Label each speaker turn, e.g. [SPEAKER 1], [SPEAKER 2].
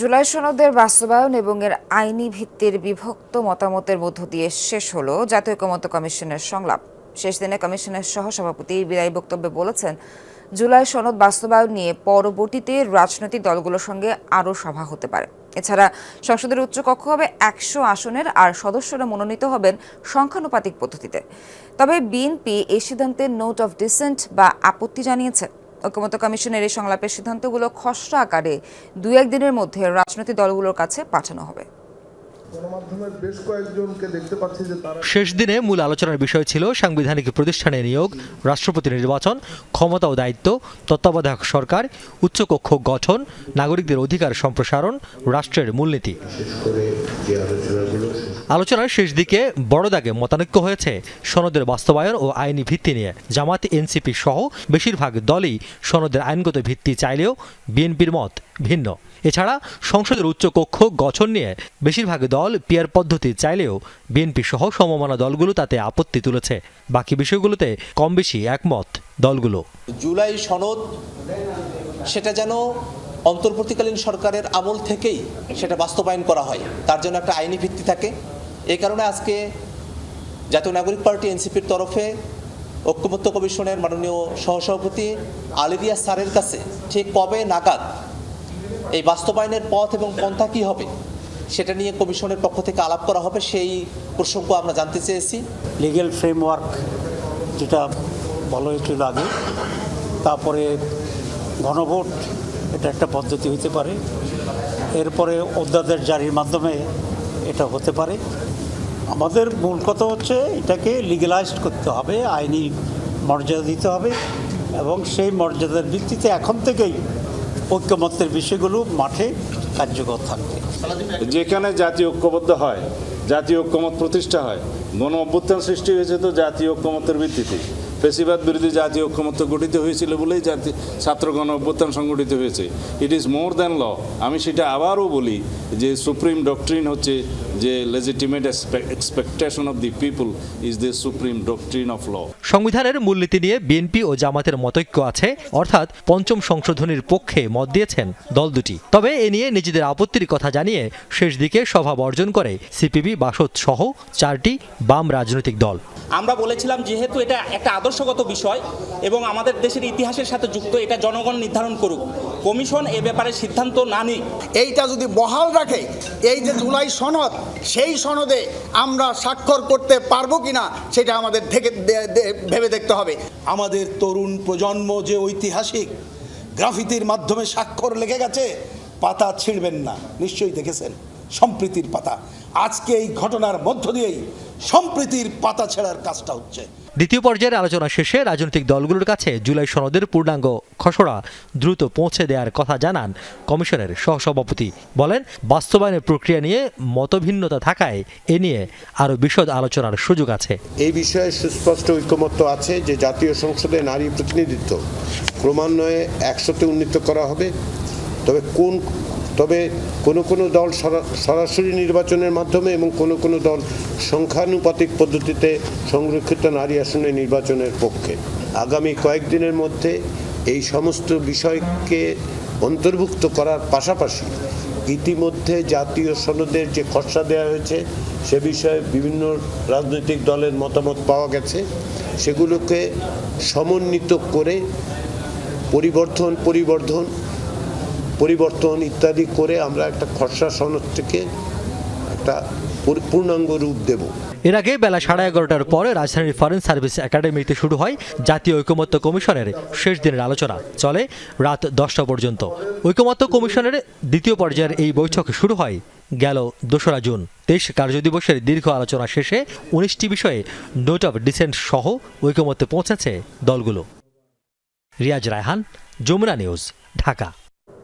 [SPEAKER 1] জুলাই সনদের বাস্তবায়ন এবং এর আইনি ভিত্তির বিভক্ত মতামতের মধ্য দিয়ে শেষ হলো জাতীয় ঐকমত্য কমিশনের সংলাপ। শেষ দিনে কমিশনের সহসভাপতি বিদায়ী বক্তব্যে বলেছেন, জুলাই সনদ বাস্তবায়ন নিয়ে পরবর্তীতে রাজনৈতিক দলগুলোর সঙ্গে আরও সভা হতে পারে। এছাড়া সংসদের উচ্চকক্ষ হবে একশো আসনের আর সদস্যরা মনোনীত হবেন সংখ্যানুপাতিক পদ্ধতিতে। তবে বিএনপি এই সিদ্ধান্তে নোট অফ ডিসেন্ট বা আপত্তি জানিয়েছে। ঐক্যমত্য কমিশনের এই সংলাপের সিদ্ধান্তগুলো খসড়া আকারে দু একদিনের মধ্যে রাজনৈতিক দলগুলোর কাছে পাঠানো হবে।
[SPEAKER 2] শেষ দিনে মূল আলোচনার বিষয় ছিল সাংবিধানিক প্রতিষ্ঠানে নিয়োগ রাষ্ট্রপতি নির্বাচন ক্ষমতা ও দায়িত্ব তত্ত্বাবধায়ক সরকার উচ্চকক্ষ গঠন নাগরিকদের অধিকার সম্প্রসারণ রাষ্ট্রের মূলনীতি। আলোচনার শেষ দিকে বড় দাগে মতানৈক্য হয়েছে সনদের বাস্তবায়ন ও আইনি ভিত্তি নিয়ে। জামাত এনসিপি সহ বেশিরভাগ দলই সনদের আইনগত ভিত্তি চাইলেও বিএনপির মত ভিন্ন। এছাড়া সংসদের উচ্চকক্ষ গঠন নিয়ে বেশিরভাগ দল পিয়ার পদ্ধতি চাইলেও বিএনপি সহ সমমানা দলগুলো তাতে আপত্তি তুলেছে। বাকি বিষয়গুলোতে কম বেশি একমত দলগুলো।
[SPEAKER 3] জুলাই সনদ, সেটা যেন অন্তর্বর্তীকালীন সরকারের আমল থেকেই সেটা বাস্তবায়ন করা হয়। তার জন্য একটা আইনি ভিত্তি থাকে। এই কারণে আজকে জাতীয় নাগরিক পার্টি এনসিপির তরফে ঐক্যমত্য কমিশনের মাননীয় সহসভাপতি আলিরিয়া স্যারের কাছে ঠিক কবে নাগাদ এই বাস্তবায়নের পথ এবং পন্থা কী হবে সেটা নিয়ে কমিশনের পক্ষ থেকে আলাপ করা হবে, সেই প্রসঙ্গ আমরা জানতে চেয়েছি।
[SPEAKER 4] লিগ্যাল ফ্রেমওয়ার্ক যেটা বলা হয়েছিল আগে তারপরে গণভোট, এটা একটা পদ্ধতি হতে পারে। এরপরে অধ্যাদেশ জারির মাধ্যমে এটা হতে পারে। আমাদের মূল কথা হচ্ছে, এটাকে লিগ্যালাইজড করতে হবে, আইনি মর্যাদা দিতে হবে এবং সেই মর্যাদার ভিত্তিতে এখন থেকেই ঐক্যমত্যের বিষয়গুলো মাঠে কার্যকর থাকবে।
[SPEAKER 5] যেখানে জাতীয় ঐক্যবদ্ধ হয়, জাতীয় ঐক্যমত প্রতিষ্ঠা হয়, গণ অভ্যুত্থান সৃষ্টি হয়েছে তো জাতীয় ঐক্যমতের ভিত্তিতে। পেশিবাদ বিরোধী জাতীয় ঐক্যমত গঠিত হয়েছিল বলেই জাতি, ছাত্র গণ অভ্যুত্থান সংগঠিত হয়েছে। ইট ইজ মোর দ্যান ল আমি সেটা আবারও বলি যে সুপ্রিম ডক্ট্রিন হচ্ছে যে legitimate expectation of the people is the supreme doctrine of law
[SPEAKER 2] সংবিধানের মূলনীতি নিয়ে বিএনপি ও জামাতের মতৈক্য আছে অর্থাৎ পঞ্চম সংশোধনীর পক্ষে মত দিয়েছেন দল দুটি। তবে এ নিয়ে নিজেদের আপত্তির কথা জানিয়ে শেষ দিকে সভা বর্জন করে সিপিবি বাসদ সহ চারটি বাম রাজনৈতিক দল।
[SPEAKER 6] আমরা বলেছিলাম যেহেতু এটা একটা আদর্শগত বিষয় এবং আমাদের দেশের ইতিহাসের সাথে যুক্ত এটা জনগণ নির্ধারণ করুক। কমিশন এ ব্যাপারে সিদ্ধান্ত না নিক।
[SPEAKER 7] এইটা যদি বহাল রাখে এই যে জুলাই সনদ সেই সনদে আমরা স্বাক্ষর করতে পারব কিনা সেটা আমাদের থেকে ভেবে দেখতে হবে।
[SPEAKER 8] আমাদের তরুণ প্রজন্ম যে ঐতিহাসিক গ্রাফিতির মাধ্যমে স্বাক্ষর লেগে গেছে, পাতা ছিঁড়বেন না। নিশ্চয়ই দেখেছেন, সম্প্রীতির পাতা। আজকে এই ঘটনার মধ্য দিয়েই সম্প্রীতির পাতা ছেঁড়ার কাজটা হচ্ছে।
[SPEAKER 2] দ্বিতীয় পর্যায়ের আলোচনা শেষে রাজনৈতিক দলগুলোর কাছে জুলাই সনদের পূর্ণাঙ্গ খসড়া দ্রুত পৌঁছে দেওয়ার কথা জানান কমিশনের সহসভাপতি। বলেন বাস্তবায়নের প্রক্রিয়া নিয়ে মতভিন্নতা থাকায় এ নিয়ে আরও বিশদ আলোচনার সুযোগ আছে।
[SPEAKER 9] এই বিষয়ে সুস্পষ্ট ঐকমত্য আছে যে জাতীয় সংসদে নারী প্রতিনিধিত্ব ক্রমান্বয়ে একশোতে উন্নীত করা হবে। তবে কোন তবে কোনো কোনো দল সরা- সরাসরি নির্বাচনের মাধ্যমে এবং কোনো কোনো দল সংখ্যানুপাতিক পদ্ধতিতে সংরক্ষিত নারী আসনে নির্বাচনের পক্ষে। আগামী কয়েকদিনের মধ্যে এই সমস্ত বিষয়কে অন্তর্ভুক্ত করার পাশাপাশি ইতিমধ্যে জাতীয় সনদের যে খসড়া দেওয়া হয়েছে, সে বিষয়ে বিভিন্ন রাজনৈতিক দলের মতামত পাওয়া গেছে। সেগুলোকে সমন্বিত করে পরিবর্তন, পরিবর্ধন পরিবর্তন ইত্যাদি করে আমরা একটা খসড়া সনদ থেকে একটা পরি- পূর্ণাঙ্গ রূপ দেব।
[SPEAKER 2] এর আগে বেলা সাড়ে এগারোটার পরে রাজধানীর ফরেন সার্ভিস একাডেমিতে শুরু হয় জাতীয় ঐকমত্য কমিশনের শেষ দিনের আলোচনা। চলে রাত দশটা পর্যন্ত। ঐকমত্য কমিশনের দ্বিতীয় পর্যায়ের এই বৈঠক শুরু হয় গেল দোসরা জুন। তেইশ কার্যদিবসের দীর্ঘ আলোচনা শেষে উনিশটি বিষয়ে নোট অফ ডিসেন্ট সহ ঐকমত্যে পৌঁছেছে দলগুলো। রিয়াজ রায়হান, যমুনা নিউজ, ঢাকা।